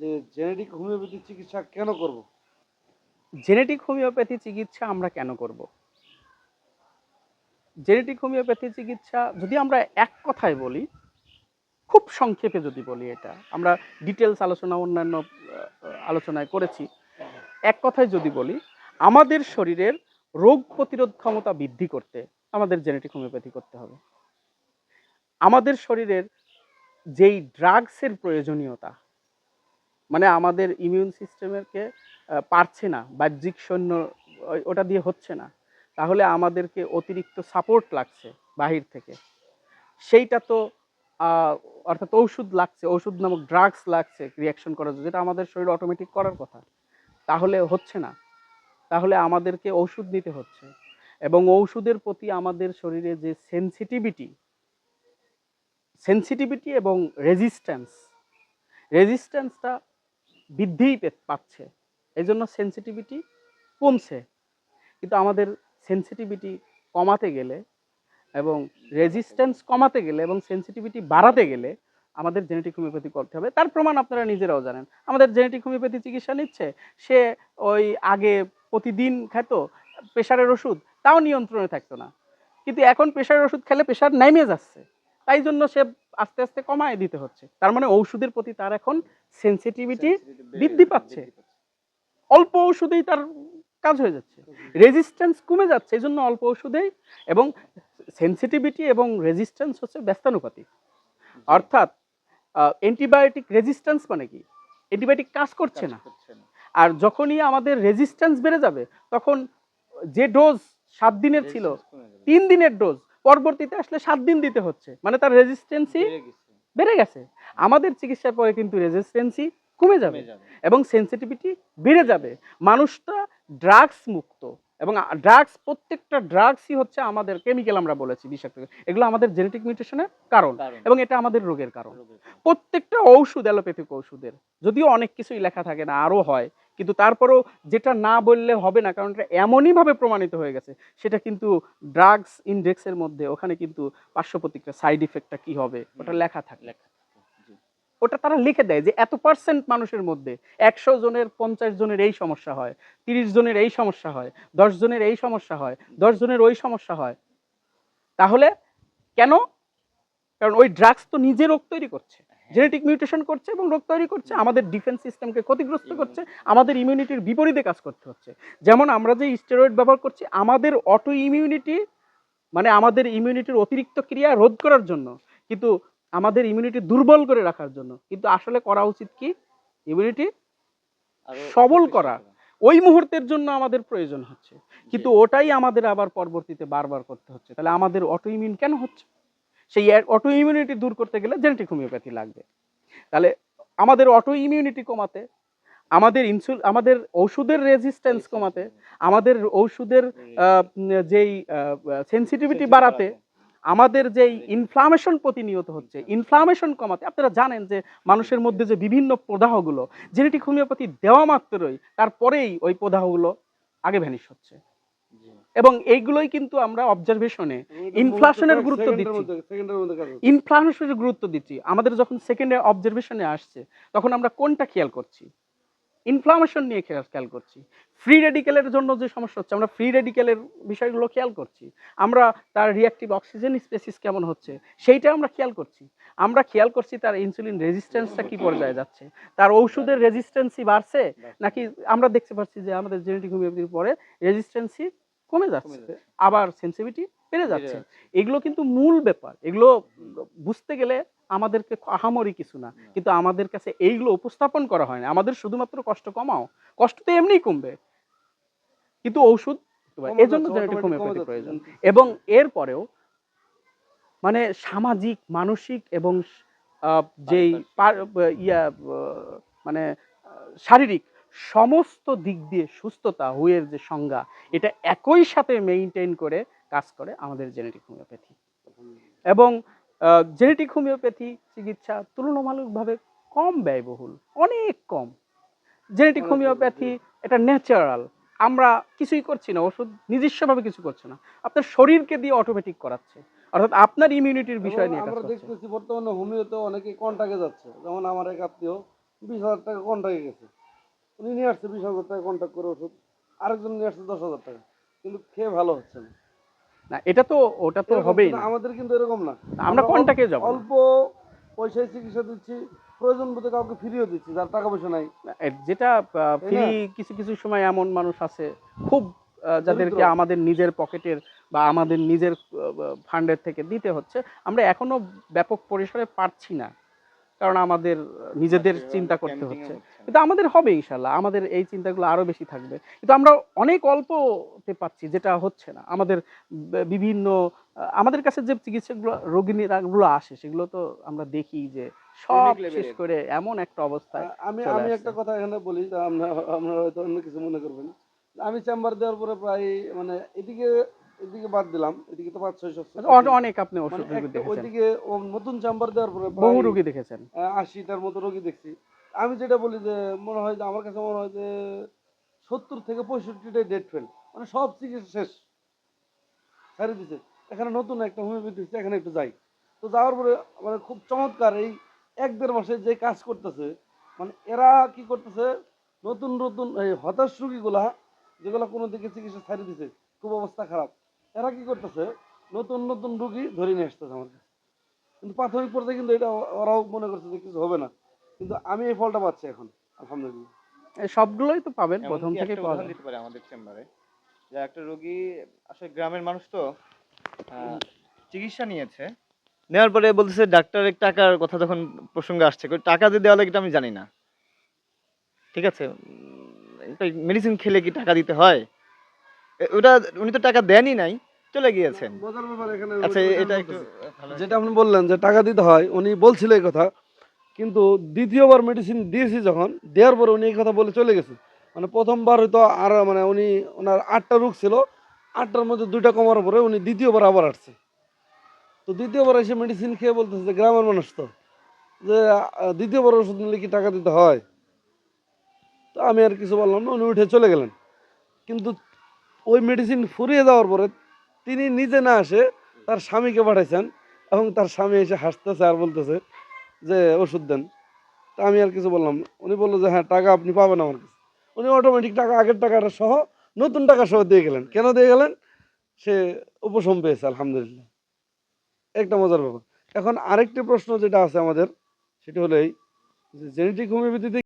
যে genetic homeopathy চিকিৎসা কেন করব? জেনেটিক হোমিওপ্যাথি চিকিৎসা আমরা কেন করব? জেনেটিক হোমিওপ্যাথি চিকিৎসা যদি আমরা এক কথায় বলি, খুব সংক্ষেপে যদি বলি এটা, আমরা ডিটেলস আলোচনা, অন্যান্য আলোচনায় করেছি। এক কথায় যদি বলি, আমাদের শরীরের রোগ প্রতিরোধ ক্ষমতা বৃদ্ধি করতে আমাদের জেনেটিক হোমিওপ্যাথি করতে হবে। আমাদের শরীরের যেই ড্রাগসের প্রয়োজনীয়তা মানে আমাদের ইমিউন সিস্টেমেরকে পারছে না বাহ্যিক সৈন্য, ওটা দিয়ে হচ্ছে না। তাহলে আমাদেরকে অতিরিক্ত সাপোর্ট লাগছে বাহির থেকে। সেইটা তো অর্থাৎ ঔষধ লাগছে ওষুধ নামক ড্রাগস লাগছে রিয়াকশন করার জন্য, যেটা আমাদের শরীর অটোমেটিক করার কথা। তাহলে হচ্ছে না। তাহলে আমাদেরকে ওষুধ নিতে হচ্ছে। এবং ঔষধের প্রতি আমাদের শরীরে যে সেনসিটিভিটি সেনসিটিভিটি এবং রেজিস্ট্যান্স রেজিস্ট্যান্সটা বৃদ্ধিই পাচ্ছে। এই জন্য সেন্সিটিভিটি কমছে। কিন্তু আমাদের সেন্সিটিভিটি কমাতে গেলে এবং রেজিস্ট্যান্স কমাতে গেলে এবং সেন্সিটিভিটি বাড়াতে গেলে আমাদের জেনেটিক হোমিওপ্যাথি করতে হবে। তার প্রমাণ আপনারা নিজেরাও জানেন। আমাদের জেনেটিক হোমিওপ্যাথি চিকিৎসা নিচ্ছে। সে ওই আগে প্রতিদিন খেত প্রেশারের ওষুধ, তাও নিয়ন্ত্রণে থাকতো না। কিন্তু এখন প্রেশারের ওষুধ খেলে প্রেশার নেমে যাচ্ছে। তাই জন্য সে আস্তে আস্তে কমায় দিতে হচ্ছে। তার মানে ঔষধের প্রতি তার এখন সেন্সিটিভিটি বৃদ্ধি পাচ্ছে। অল্প ওষুধেই তার কাজ হয়ে যাচ্ছে। রেজিস্ট্যান্স কমে যাচ্ছে এই জন্য অল্প ওষুধেই এবং সেন্সিটিভিটি এবং রেজিস্ট্যান্স হচ্ছে ব্যস্তানুপাতিক। অর্থাৎ অ্যান্টিবায়োটিক রেজিস্ট্যান্স মানে কি? অ্যান্টিবায়োটিক কাজ করছে না। আর যখনই আমাদের রেজিস্ট্যান্স বেড়ে যাবে তখন যে ডোজ সাত দিনের ছিল তিন দিনের ডোজ পরবর্তীতে আসলে সাত দিন দিতে হচ্ছে। মানে তার রেজিস্ট্যান্সই বেড়ে গেছে। আমাদের চিকিৎসার পরে কিন্তু রেজিস্ট্যান্সই কমে যাবে এবং সেন্সিটিভিটি বেড়ে যাবে। মানুষটা ড্রাগস মুক্ত এবং ড্রাগস প্রত্যেকটা ড্রাগসই হচ্ছে আমাদের কেমিক্যাল আমরা বলেছি বিষাক্ত এগুলো আমাদের জেনেটিক মিউটেশনের কারণ এবং এটা আমাদের রোগের কারণ। প্রত্যেকটা ঔষধ অ্যালোপ্যাথিক ঔষধের যদিও অনেক কিছুই লেখা থাকে না আরও হয় কিন্তু তারপরেও যেটা না বললে হবে না কারণ এটা এমনইভাবে প্রমাণিত হয়ে গেছে সেটা কিন্তু ড্রাগস ইন্ডেক্সের মধ্যে ওখানে কিন্তু পার্শ্ব প্রতিক্রিয়া সাইড ইফেক্টটা কি হবে ওটা লেখা থাকে ওটা তারা লিখে দেয় যে এত পার্সেন্ট মানুষের মধ্যে একশো জনের পঞ্চাশ জনের এই সমস্যা হয় তিরিশ জনের এই সমস্যা হয় দশ জনের এই সমস্যা হয় দশ জনের ওই সমস্যা হয়। তাহলে কেন? কারণ ওই ড্রাগস তো নিজে রোগ তৈরি করছে। জেনেটিক মিউটেশন করছে এবং রোগ তৈরি করছে আমাদের ডিফেন্স সিস্টেমকে ক্ষতিগ্রস্ত করছে আমাদের ইমিউনিটির বিপরীতে কাজ করতে হচ্ছে। যেমন আমরা যে স্টেরয়েড ব্যবহার করছি আমাদের অটো ইমিউনিটি মানে আমাদের ইমিউনিটির অতিরিক্ত ক্রিয়া রোধ করার জন্য কিন্তু আমাদের ইমিউনিটি দুর্বল করে রাখার জন্য। কিন্তু আসলে করা উচিত কি? ইমিউনিটি সবল করা। ওই মুহূর্তের জন্য আমাদের প্রয়োজন হচ্ছে। কিন্তু ওটাই আমাদের আবার পরবর্তীতে বারবার করতে হচ্ছে। তাহলে আমাদের অটো ইমিউন কেন হচ্ছে? সেই অটো ইমিউনিটি দূর করতে গেলে জেনেটিক হোমিওপ্যাথি লাগবে। তাহলে আমাদের অটো ইমিউনিটি কমাতে আমাদের ইনসুল আমাদের ওষুধের রেজিস্ট্যান্স কমাতে আমাদের ওষুধের যেই সেন্সিটিভিটি বাড়াতে আমাদের যেই ইনফ্লামেশন প্রতিনিয়ত হচ্ছে ইনফ্লামেশন কমাতে। আপনারা জানেন যে মানুষের মধ্যে যে বিভিন্ন প্রদাহগুলো জেনেটিক হোমিওপ্যাথি দেওয়া মাত্রই তারপরেই ওই প্রদাহগুলো আগে ভ্যানিশ হচ্ছে। এবং এইগুলোই কিন্তু আমরা অবজারভেশনে ইনফ্লেশনের গুরুত্ব দিচ্ছি। ইনফ্লামেশনের গুরুত্ব দিচ্ছি। আমাদের যখন সেকেন্ড অবজারভেশনে আসছে তখন আমরা কোনটা খেয়াল করছি? ইনফ্লামেশন নিয়ে খেয়াল করছি। ফ্রি রেডিকেলের জন্য যে সমস্যা হচ্ছে আমরা ফ্রি রেডিকেলের বিষয়গুলো খেয়াল করছি। আমরা তার রিয়াক্টিভ অক্সিজেন স্পেসিস কেমন হচ্ছে সেইটা আমরা খেয়াল করছি। আমরা খেয়াল করছি তার ইনসুলিন রেজিস্ট্যান্সটা কি পর্যায়ে যাচ্ছে। তার ঔষধের রেজিস্ট্যান্সই বাড়ছে নাকি আমরা দেখতে পাচ্ছি যে আমাদের জেনেটিক হোমিওপ্যাথির পরে রেজিস্ট্যান্সই কমে যাচ্ছে। আবার সেন্সিটিভিটি বেড়ে যাচ্ছে। এগুলো কিন্তু মূল ব্যাপার। এগুলো বুঝতে গেলে আমাদেরকে আহামরি কিছু না। কিন্তু আমাদের কাছে এইগুলো উপস্থাপন করা হয় না। আমাদের শুধুমাত্র কষ্ট কমাও। কষ্ট তো এমনিই কমবে। কিন্তু ঔষধ কমে এই জন্য জেনেটিক হোমিওপ্যাথি প্রয়োজন। এবং এরপরেও মানে সামাজিক মানসিক এবং আহ, যেই ইয়া মানে শারীরিক সমস্ত দিক দিয়ে সুস্থতা হুয়ের যে সংজ্ঞা এটা একই সাথে মেইনটেইন করে কাজ করে আমাদের জেনেটিক হোমিওপ্যাথি এবং জেনেটিক হোমিওপ্যাথি চিকিৎসা তুলনামূলকভাবে কম ব্যয়বহুল অনেক কম। জেনেটিক হোমিওপ্যাথি এটা ন্যাচারাল আমরা কিছুই করছি না ওষুধ নিজস্বভাবে কিছু করছে না আপনার শরীরকে দিয়ে অটোমেটিক করাচ্ছে অর্থাৎ আপনার ইমিউনিটির বিষয় নিয়ে আমরা দেখতেছি বর্তমানে হোমিওতে অনেকে কন্টাকে যাচ্ছে যেমন আমার এক আত্মীয় বিশ হাজার টাকা কন্ট্রাক্টে গেছে। উনি নিয়ে আসছে বিশ হাজার টাকা কন্ট্যাক্ট করে ওষুধ। আরেকজন নিয়ে আসছে দশ হাজার টাকা। কিন্তু খেয়ে ভালো হচ্ছে না। না এটা তো ওটা তো হবেই না। আমাদের কিন্তু এরকম না। আমরা কোনটাকে যাব? অল্প পয়সায় চিকিৎসা দিচ্ছি প্রয়োজন বোধে কাউকে ফ্রিও দিচ্ছি যার টাকা পয়সা নাই। যেটা ফ্রি কিছু কিছু সময় এমন মানুষ আছে খুব যাদেরকে আমাদের নিজের পকেটের বা আমাদের নিজের ফান্ডের থেকে দিতে হচ্ছে। আমরা এখনও ব্যাপক পরিসরে পারছি না। কারণ আমাদের নিজেদের চিন্তা করতে হচ্ছে। কিন্তু আমাদের হবে ইনশাল্লাহ আমাদের এই চিন্তাগুলো আরও বেশি থাকবে। কিন্তু আমরা অনেক অল্পতে পাচ্ছি যেটা হচ্ছে না। আমাদের বিভিন্ন আমাদের কাছে যে চিকিৎসকগুলো রোগীগুলো আসে সেগুলো তো আমরা দেখি যে সব শেষ করে এমন একটা অবস্থায় আ- আমি আমি একটা কথা এখানে বলি আমরা আপনারা হয়তো অন্য কিছু মনে করবেন আমি চেম্বার দেওয়ার পরে প্রায় মানে এদিকে এদিকে বাদ দিলাম এদিকে তো পাঁচ ছয়শো অনে- অনেক আপনি মানে ওষুধ দেখেছেন। ওইদিকে নতুন চেম্বার দেওয়ার পরে বহু রোগী দেখেছেন। আহ, আশিটার মতো রোগী দেখছি। আমি যেটা বলি যে মনে হয় যে আমার কাছে মনে হয় যে সত্তর থেকে পঁয়ষট্টিটাই ডেট ফেল মানে সব চিকিৎসা শেষ। ছাড়ি দিছে। এখানে নতুন একটা হোমিওপ্যাথি দিচ্ছে এখানে একটু যাই। তো যাওয়ার পরে মানে খুব চমৎকার এই এক দেড় মাসে যে কাজ করতেছে মানে এরা কি করতেছে নতুন নতুন এই হতাশ রুগীগুলা যেগুলা কোনো দিকে চিকিৎসা ছাড়ি দিছে খুব অবস্থা খারাপ। এরা কি করতেছে? নতুন নতুন রুগী ধরে নিয়ে আসতেছে আমার কাছে। কিন্তু প্রাথমিক পর্যায়ে কিন্তু এটা ওরাও মনে করছে যে কিছু হবে না। কিন্তু আমি এই ফলটা পাচ্ছি এখন আলহামদুলিল্লাহ। সবগুলোই তো পাবেন প্রথম থেকে পাওয়া। দিতে পারে আমাদের চেম্বারে যে একটা রোগী আসলে গ্রামের মানুষ তো আহ, চিকিৎসা নিয়েছে। নেওয়ার পরে বলতেছে ডাক্তারের টাকার কথা যখন প্রসঙ্গে আসছে টাকা যে দেওয়া লাগে এটা আমি জানি না। ঠিক আছে? মেডিসিন খেলে কি টাকা দিতে হয়? ওটা উনি তো টাকা দেনই নাই চলে গিয়েছেন। আচ্ছা এটা একটু যেটা আপনি বললেন যে টাকা দিতে হয় উনি বলছিল এই কথা কিন্তু দ্বিতীয়বার মেডিসিন দিয়েছি যখন দেওয়ার পরে উনি এই কথা বলে চলে গেছে। মানে প্রথমবার হয়তো আর মানে উনি ওনার আটটা রোগ ছিল আটটার মধ্যে দুইটা কমার পরে উনি দ্বিতীয়বার আবার আসছে। তো দ্বিতীয়বার এসে মেডিসিন খেয়ে বলতেছে যে গ্রামের মানুষ তো যে দ্বিতীয়বার ওষুধ নিলে কি টাকা দিতে হয়? তো আমি আর কিছু বললাম না উনি উঠে চলে গেলেন। কিন্তু ওই মেডিসিন ফুরিয়ে যাওয়ার পরে তিনি নিজে না আসে তার স্বামীকে পাঠাইছেন এবং তার স্বামী এসে হাসতেছে আর বলতেছে যে, ওষুধ দেন। তা আমি আর কিছু বললাম না। উনি বলল যে হ্যাঁ টাকা আপনি পাবেন আমার কাছে। উনি অটোমেটিক টাকা, আগের টাকাটা সহ নতুন টাকা সহ দিয়ে গেলেন। কেন দিয়ে গেলেন? সে উপশম পেয়েছে, আলহামদুলিল্লাহ। একটা মজার ব্যাপার। এখন আরেকটি প্রশ্ন যেটা আছে আমাদের, সেটা হলো এই জেনেটিক হোমিওপ্যাথিতে